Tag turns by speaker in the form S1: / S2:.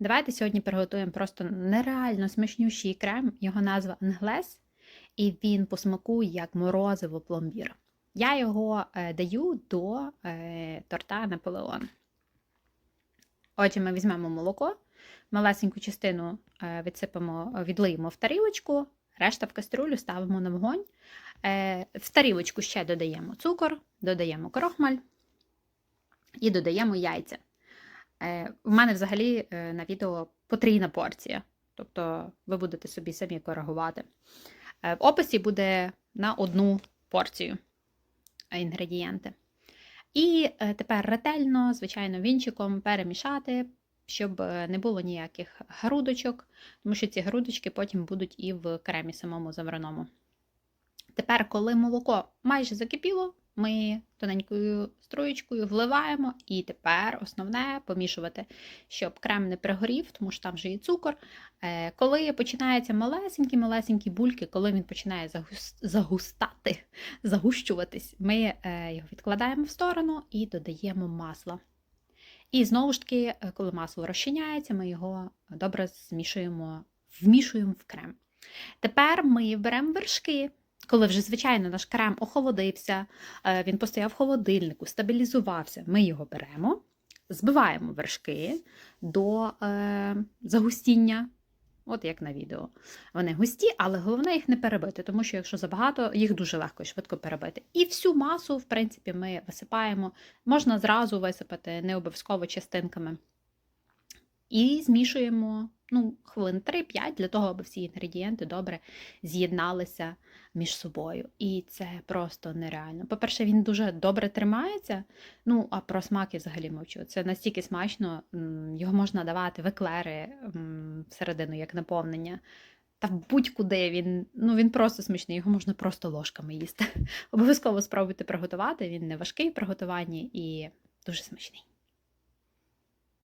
S1: Давайте сьогодні приготуємо просто нереально смачнющий крем. Його назва Англес, і він по смаку як морозиво пломбір. Я його е, даю до е, торта Наполеон. Отже, ми візьмемо молоко, малесеньку частину е, відсипемо, відлиємо в тарілочку, решта в каструлю ставимо на вогонь. В тарілочку ще додаємо цукор, додаємо крохмаль і додаємо яйця. Е, в мене взагалі е, на відео потрійна порція, тобто ви будете собі самі коригувати. Е, в описі буде на одну порцію інгредієнти. І е, тепер ретельно, звичайно, вінчиком перемішати, щоб е, не було ніяких грудочок, тому що ці грудочки потім будуть і в кремі самому заварному. Тепер, коли молоко майже закипіло, ми тоненькою струєчкою вливаємо, і тепер основне помішувати, щоб крем не пригорів, тому що там вже є цукор. Е, Коли починаються малесенькі-малесенькі бульки, коли він починає загустати, загущуватись, ми е, його відкладаємо в сторону і додаємо масло. І знову ж таки, е, коли масло розчиняється, ми його добре змішуємо, вмішуємо в крем. Тепер ми беремо вершки. Коли вже, звичайно, наш крем охолодився, е, він постояв в холодильнику, стабілізувався, ми його беремо, збиваємо вершки до е, загустіння, от як на відео. Вони густі, але головне їх не перебити, тому що якщо забагато, їх дуже легко і швидко перебити. І всю масу, в принципі, ми висипаємо, можна зразу висипати, не обов'язково частинками. І змішуємо ну, хвилин 3-5 для того, аби всі інгредієнти добре з'єдналися між собою. І це просто нереально. По-перше, він дуже добре тримається. Ну, а про смак я взагалі мовчу. Це настільки смачно, його можна давати в еклери всередину як наповнення. Та будь-куди він, ну він просто смачний, його можна просто ложками їсти. Обов'язково спробуйте приготувати. Він не важкий в приготуванні і дуже смачний.